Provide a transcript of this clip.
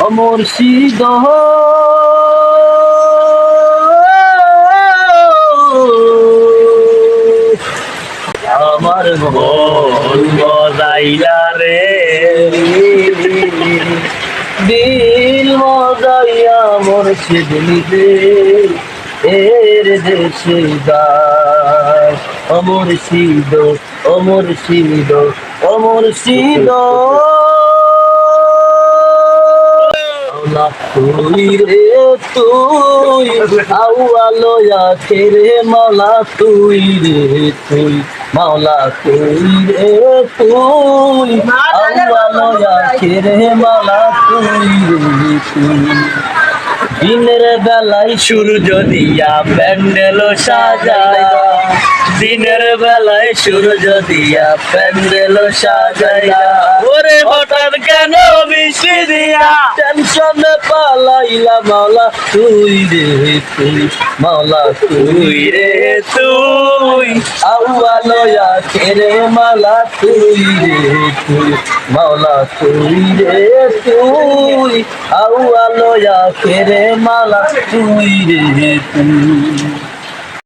অমর সিদ আমার মন মজাইয়া রে। দিল মজাইয়া মোর সিদলিতে এর দেশে অমর সিদ অমর সিদ অমর সিদ তুই রে তুই রে তুই রে তুই মাওলা তুই রে তুই। দিনের বেলায় সূর্য দিয়া প্যান্ডেল সাজায়, দিনের বেলায় সূর্য দিয়া প্যান্ডেল সাজায়। ওরে হঠাৎ কেন টেনশনে পালাইলা মাওলা তুই রে তুই, মাওলা তুই রে তুই। আউয়ালয়া কেরে মালা তুই রে তুই, মাওলা তুই রে তুই। আউয়ালয়া কেরে মালা তুই রে তুই।